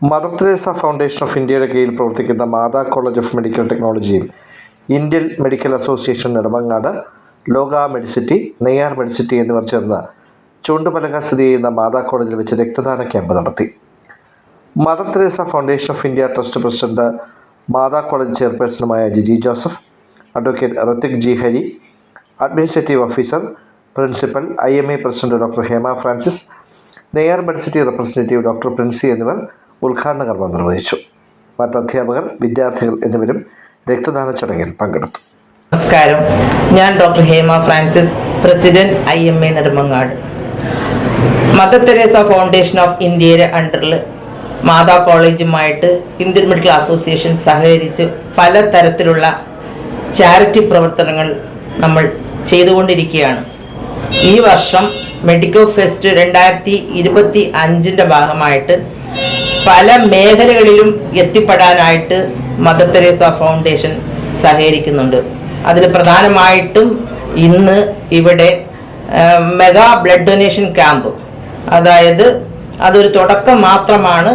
Mother Teresa foundation of ഇന്ത്യയുടെ കീഴിൽ പ്രവർത്തിക്കുന്ന മാതാ കോളേജ് ഓഫ് മെഡിക്കൽ ടെക്നോളജിയും Indian medical association Nedumangad Loka Medicity Neyyar Medicity എന്നിവർ ചേർന്ന് ചൂണ്ടുപലക സ്ഥിതി ചെയ്യുന്ന മാതാ കോളേജിൽ വെച്ച് രക്തദാന ക്യാമ്പ് നടത്തി. Mother Teresa foundation of India trust president Mata college ചെയർപേഴ്സണുമായ Jiji Joseph advocate Rathik G Hari administrative officer principal I M A president doctor Hema Francis Neyyar Medicity representative doctor Princy എന്നിവർ ഉദ്ഘാടന കർമ്മം നിർവഹിച്ചു. മറ്റ് അധ്യാപകർ വിദ്യാർത്ഥികൾ എന്നിവരും രക്തദാന ചടങ്ങിൽ പങ്കെടുത്തു. നമസ്കാരം. ഞാൻ doctor Hema Francis president I M A Nedumangad. Mother Teresa foundation of ഇന്ത്യയുടെ അണ്ടറിൽ മാതാ കോളേജുമായിട്ട് ഇന്ത്യൻ മെഡിക്കൽ അസോസിയേഷൻ സഹകരിച്ച് പല തരത്തിലുള്ള ചാരിറ്റി പ്രവർത്തനങ്ങൾ നമ്മൾ ചെയ്തുകൊണ്ടിരിക്കുകയാണ്. ഈ വർഷം മെഡിക്കൽ ഫെസ്റ്റ് രണ്ടായിരത്തി ഇരുപത്തി അഞ്ചിന്റെ ഭാഗമായിട്ട് പല മേഖലകളിലും എത്തിപ്പെടാനായിട്ട് മദർ തെരേസ ഫൗണ്ടേഷൻ സഹകരിക്കുന്നുണ്ട്. അതിൽ പ്രധാനമായിട്ടും ഇന്ന് ഇവിടെ മെഗാ ബ്ലഡ് ഡൊനേഷൻ ക്യാമ്പ്. അതായത് അതൊരു തുടക്കം മാത്രമാണ്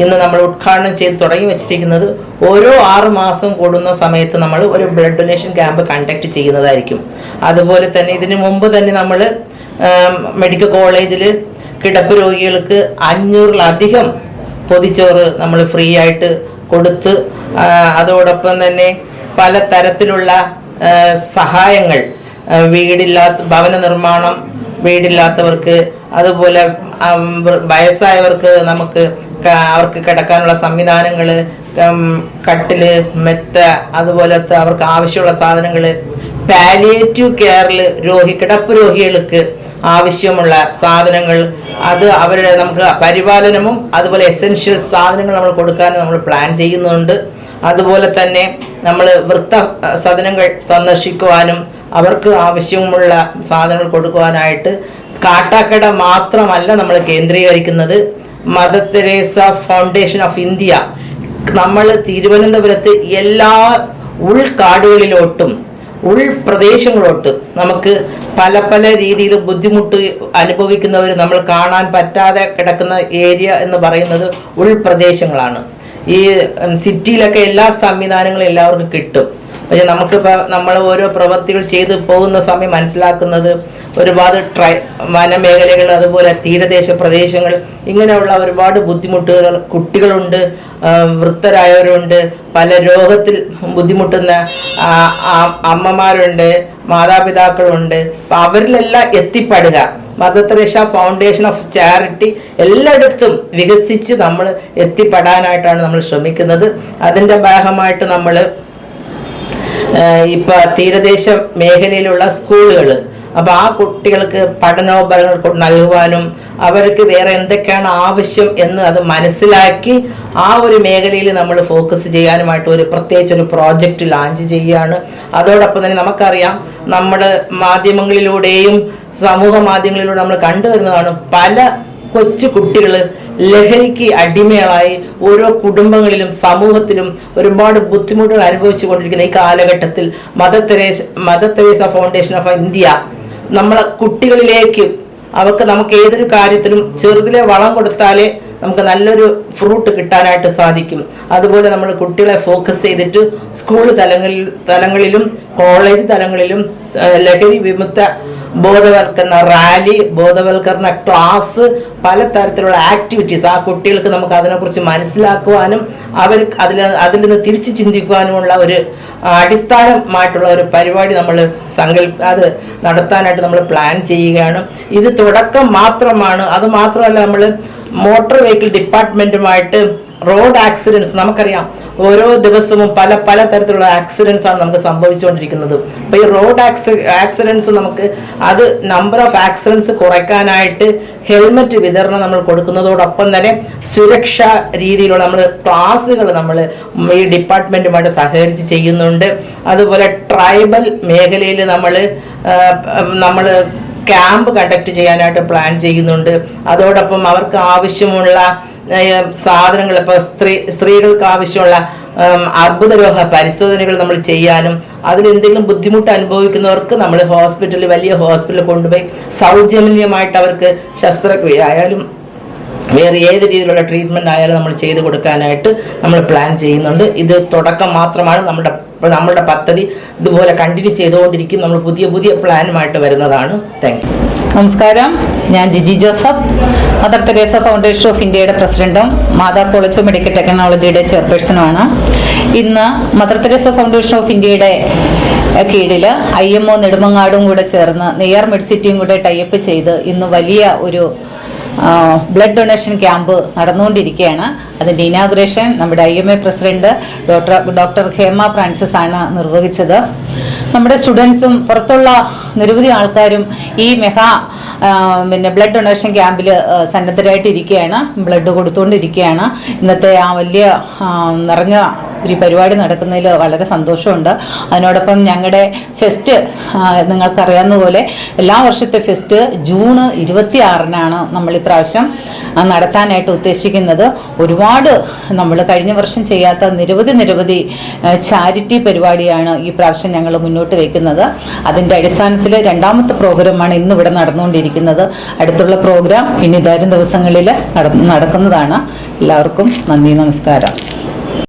ഇന്ന് നമ്മൾ ഉദ്ഘാടനം ചെയ്ത് തുടങ്ങി വെച്ചിരിക്കുന്നത്. ഓരോ ആറ് മാസം കൂടുന്ന സമയത്ത് നമ്മൾ ഒരു ബ്ലഡ് ഡൊനേഷൻ ക്യാമ്പ് കണ്ടക്ട് ചെയ്യുന്നതായിരിക്കും. അതുപോലെ തന്നെ ഇതിനു മുമ്പ് തന്നെ നമ്മൾ മെഡിക്കൽ കോളേജിൽ കിടപ്പ് രോഗികൾക്ക് അഞ്ഞൂറിലധികം പൊതിച്ചോറ് നമ്മൾ ഫ്രീ ആയിട്ട് കൊടുത്ത് അതോടൊപ്പം തന്നെ പല തരത്തിലുള്ള സഹായങ്ങൾ വീടില്ലാത്ത ഭവന നിർമ്മാണം വീടില്ലാത്തവർക്ക് അതുപോലെ വയസ്സായവർക്ക് നമുക്ക് അവർക്ക് കിടക്കാനുള്ള സംവിധാനങ്ങൾ കട്ടിൽ മെത്ത അതുപോലെ അവർക്ക് ആവശ്യമുള്ള സാധനങ്ങൾ പാലിയേറ്റീവ് കെയറിൽ രോഗി കിടപ്പ് രോഗികൾക്ക് ആവശ്യമുള്ള സാധനങ്ങൾ അത് അവരുടെ നമുക്ക് പരിപാലനവും അതുപോലെ എസെൻഷ്യൽ സാധനങ്ങൾ നമ്മൾ കൊടുക്കാൻ നമ്മൾ പ്ലാൻ ചെയ്യുന്നുണ്ട്. അതുപോലെ തന്നെ നമ്മൾ വൃത്ത സദനങ്ങൾ സന്ദർശിക്കുവാനും അവർക്ക് ആവശ്യമുള്ള സാധനങ്ങൾ കൊടുക്കുവാനായിട്ട് കാട്ടാക്കട മാത്രമല്ല നമ്മൾ കേന്ദ്രീകരിക്കുന്നത്. Mother Teresa foundation of India. നമ്മൾ തിരുവനന്തപുരത്ത് എല്ലാ ഉൾക്കാടുകളിലോട്ടും ഉൾപ്രദേശങ്ങളോട്ട് നമുക്ക് പല പല രീതിയിൽ ബുദ്ധിമുട്ട് അനുഭവിക്കുന്നവർ നമ്മൾ കാണാൻ പറ്റാതെ കിടക്കുന്ന ഏരിയ എന്ന് പറയുന്നത് ഉൾപ്രദേശങ്ങളാണ്. ഈ സിറ്റിയിലൊക്കെ എല്ലാ സംവിധാനങ്ങളും എല്ലാവർക്കും കിട്ടും. പക്ഷെ നമുക്കിപ്പോൾ നമ്മൾ ഓരോ പ്രവൃത്തികൾ ചെയ്തു പോകുന്ന സമയം മനസ്സിലാക്കുന്നത് ഒരുപാട് ട്രൈ വനമേഖലകൾ അതുപോലെ തീരദേശ പ്രദേശങ്ങൾ ഇങ്ങനെയുള്ള ഒരുപാട് ബുദ്ധിമുട്ടുകൾ കുട്ടികളുണ്ട് വൃത്തരായവരുണ്ട് പല രോഗത്തിൽ ബുദ്ധിമുട്ടുന്ന അമ്മമാരുണ്ട് മാതാപിതാക്കളുണ്ട്. അപ്പം അവരിലെല്ലാം എത്തിപ്പെടുക. Mother Teresa foundation of charity എല്ലായിടത്തും വികസിച്ച് നമ്മൾ എത്തിപ്പെടാനായിട്ടാണ് നമ്മൾ ശ്രമിക്കുന്നത്. അതിന്റെ ഭാഗമായിട്ട് നമ്മൾ ഇപ്പൊ തീരദേശ മേഖലയിലുള്ള സ്കൂളുകൾ അപ്പൊ ആ കുട്ടികൾക്ക് പഠനോപകരണങ്ങൾ നൽകുവാനും അവർക്ക് വേറെ എന്തൊക്കെയാണ് ആവശ്യം എന്ന് അത് മനസ്സിലാക്കി ആ ഒരു മേഖലയിൽ നമ്മൾ ഫോക്കസ് ചെയ്യാനുമായിട്ട് ഒരു പ്രത്യേകിച്ച് ഒരു പ്രോജക്റ്റ് ലാഞ്ച് ചെയ്യുകയാണ് അതോടൊപ്പം തന്നെ നമുക്കറിയാം നമ്മുടെ മാധ്യമങ്ങളിലൂടെയും സമൂഹ മാധ്യമങ്ങളിലൂടെ നമ്മൾ കണ്ടുവരുന്നതാണ് പല കൊച്ചു കുട്ടികൾ ലഹരിക്ക് അടിമകളായി ഓരോ കുടുംബങ്ങളിലും സമൂഹത്തിലും ഒരുപാട് ബുദ്ധിമുട്ടുകൾ അനുഭവിച്ചു കൊണ്ടിരിക്കുന്ന ഈ കാലഘട്ടത്തിൽ Mother Teresa Mother Teresa foundation of India നമ്മളെ കുട്ടികളിലേക്ക് അവർക്ക് നമുക്ക് ഏതൊരു കാര്യത്തിലും ചെറുതിലെ വളം കൊടുത്താലേ നമുക്ക് നല്ലൊരു ഫ്രൂട്ട് കിട്ടാനായിട്ട് സാധിക്കും. അതുപോലെ നമ്മൾ കുട്ടികളെ ഫോക്കസ് ചെയ്തിട്ട് സ്കൂൾ തലങ്ങളിൽ തലങ്ങളിലും കോളേജ് തലങ്ങളിലും ലഹരി വിമുക്ത ബോധവൽക്കരണ റാലി ബോധവൽക്കരണ ക്ലാസ് പല തരത്തിലുള്ള ആക്ടിവിറ്റീസ് ആ കുട്ടികൾക്ക് നമുക്ക് അതിനെക്കുറിച്ച് മനസ്സിലാക്കുവാനും അവർ അതിൽ അതിൽ നിന്ന് തിരിച്ച് ചിന്തിക്കുവാനുമുള്ള ഒരു അടിസ്ഥാനമായിട്ടുള്ള ഒരു പരിപാടി നമ്മൾ സങ്കല്പ അത് നടത്താനായിട്ട് നമ്മൾ പ്ലാൻ ചെയ്യുകയാണ്. ഇത് തുടക്കം മാത്രമാണ്. അത് മാത്രമല്ല നമ്മൾ മോട്ടോർ വെഹിക്കിൾ ഡിപ്പാർട്ട്മെന്റുമായിട്ട് റോഡ് ആക്സിഡൻസ് നമുക്കറിയാം. ഓരോ ദിവസവും പല പല തരത്തിലുള്ള ആക്സിഡൻസ് ആണ് നമുക്ക് സംഭവിച്ചുകൊണ്ടിരിക്കുന്നത്. അപ്പൊ ഈ റോഡ് ആക്സിഡൻസ് നമുക്ക് അത് നമ്പർ ഓഫ് ആക്സിഡൻസ് കുറയ്ക്കാനായിട്ട് ഹെൽമറ്റ് വിതരണം നമ്മൾ കൊടുക്കുന്നതോടൊപ്പം തന്നെ സുരക്ഷാ രീതിയിലുള്ള നമ്മൾ ക്ലാസ്സുകൾ നമ്മൾ ഈ ഡിപ്പാർട്ട്മെന്റുമായിട്ട് സഹകരിച്ച് ചെയ്യുന്നുണ്ട്. അതുപോലെ ട്രൈബൽ മേഖലയിൽ നമ്മൾ നമ്മൾ ക്യാമ്പ് കണ്ടക്ട് ചെയ്യാനായിട്ട് പ്ലാൻ ചെയ്യുന്നുണ്ട്. അതോടൊപ്പം അവർക്ക് ആവശ്യമുള്ള സാധനങ്ങൾ ഇപ്പോൾ സ്ത്രീ സ്ത്രീകൾക്ക് ആവശ്യമുള്ള അർബുദരോഹ പരിശോധനകൾ നമ്മൾ ചെയ്യാനും അതിൽ എന്തെങ്കിലും ബുദ്ധിമുട്ട് അനുഭവിക്കുന്നവർക്ക് നമ്മൾ ഹോസ്പിറ്റലിൽ വലിയ ഹോസ്പിറ്റലിൽ കൊണ്ടുപോയി സൗജന്യമായിട്ട് അവർക്ക് ശസ്ത്രക്രിയ ആയാലും വേറെ ഏത് രീതിയിലുള്ള ട്രീറ്റ്മെന്റ് ആയാലും നമ്മൾ ചെയ്ത് കൊടുക്കാനായിട്ട് നമ്മൾ പ്ലാൻ ചെയ്യുന്നുണ്ട്. ഇത് തുടക്കം മാത്രമാണ്. നമ്മുടെ നമ്മളുടെ പദ്ധതി ഇതുപോലെ കണ്ടിന്യൂ ചെയ്തുകൊണ്ടിരിക്കും. നമ്മൾ പുതിയ പുതിയ പ്ലാനുമായിട്ട് വരുന്നതാണ്. താങ്ക് യു നമസ്കാരം. ഞാൻ Jiji Joseph Mother Teresa foundation of ഇന്ത്യയുടെ പ്രസിഡന്റും മാതാ കോളേജ് ഓഫ് മെഡിക്കൽ ടെക്നോളജിയുടെ ചെയർപേഴ്സണുമാണ്. ഇന്ന് മദർ തെരേസ ഫൗണ്ടേഷൻ ഓഫ് ഇന്ത്യയുടെ കീഴിൽ ഐ എം ഒ നെടുമങ്ങാടും കൂടെ ചേർന്ന് നെയ്യാർ മെഡിസിറ്റിയും കൂടെ ടൈപ്പ് ചെയ്ത് ഇന്ന് വലിയ ഒരു ബ്ലഡ് ഡൊണേഷൻ ക്യാമ്പ് നടന്നുകൊണ്ടിരിക്കുകയാണ്. അതിന്റെ ഇനാഗുറേഷൻ നമ്മുടെ I M A president doctor doctor Hema Francis ആണ് നിർവഹിച്ചത്. നമ്മുടെ സ്റ്റുഡൻസും പുറത്തുള്ള നിരവധി ആൾക്കാരും ഈ മെഗാ പിന്നെ ബ്ലഡ് ഡൊണേഷൻ ക്യാമ്പിൽ സന്നദ്ധരായിട്ട് ഇരിക്കുകയാണ് ബ്ലഡ് കൊടുത്തുകൊണ്ടിരിക്കുകയാണ് ഇന്നത്തെ ആ വലിയ നിറഞ്ഞ ഒരു പരിപാടി നടക്കുന്നതിൽ വളരെ സന്തോഷമുണ്ട്. അതിനോടൊപ്പം ഞങ്ങളുടെ ഫെസ്റ്റ് നിങ്ങൾക്കറിയാവുന്ന പോലെ എല്ലാ വർഷത്തെ ഫെസ്റ്റ് ജൂൺ ഇരുപത്തി ആറിനാണ് നമ്മൾ ഇപ്രാവശ്യം നടത്താനായിട്ട് ഉദ്ദേശിക്കുന്നത്. ഒരുപാട് നമ്മൾ കഴിഞ്ഞ വർഷം ചെയ്യാത്ത നിരവധി നിരവധി ചാരിറ്റി പരിപാടിയാണ് ഈ പ്രാവശ്യം ഞങ്ങൾ മുന്നോട്ട് വയ്ക്കുന്നത് അതിന്റെ അടിസ്ഥാനത്തിൽ രണ്ടാമത്തെ പ്രോഗ്രാമാണ് ഇന്ന് ഇവിടെ നടന്നുകൊണ്ടിരിക്കുന്നത്. അടുത്തുള്ള പ്രോഗ്രാം ഇനി വരും ദിവസങ്ങളിൽ നടക്കുന്നതാണ്. എല്ലാവർക്കും നന്ദി നമസ്കാരം.